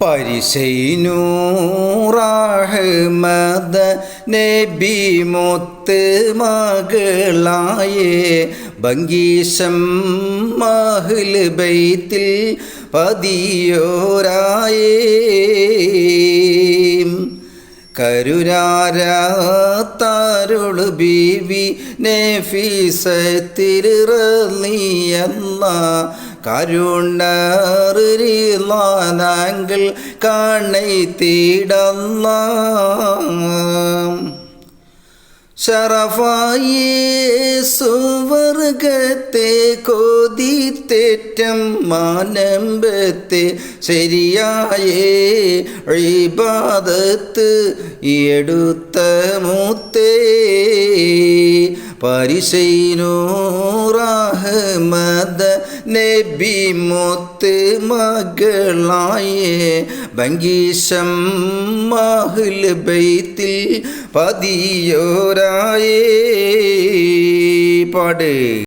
പരിശൈനൂറാഹ്മദ നബി മുത്ത് മകളായേ ബംഗീശം മഹിൽ ബൈത്തിൽ പതിയോരായേ. കരുരാരാത്താരുൾ ബീവി നെഫീസത്തിരുന്നിയെന്ന കരുണറിലാനാങ്കിൽ കാണൈ തീടന്ന ഷറഫായി സുവർഗത്തെ കൊതിത്തേറ്റം മാനമ്പത്തെ ശരിയായേ ഇബാദത്ത് എടുത്ത മൂത്തേ. പരിശൈനൂറാഹ്മദ നബി മോത്ത് മകളായേ ഭംഗീശം മഹിൽ ബൈത്തിൽ പതിയോരായേ. പാട്.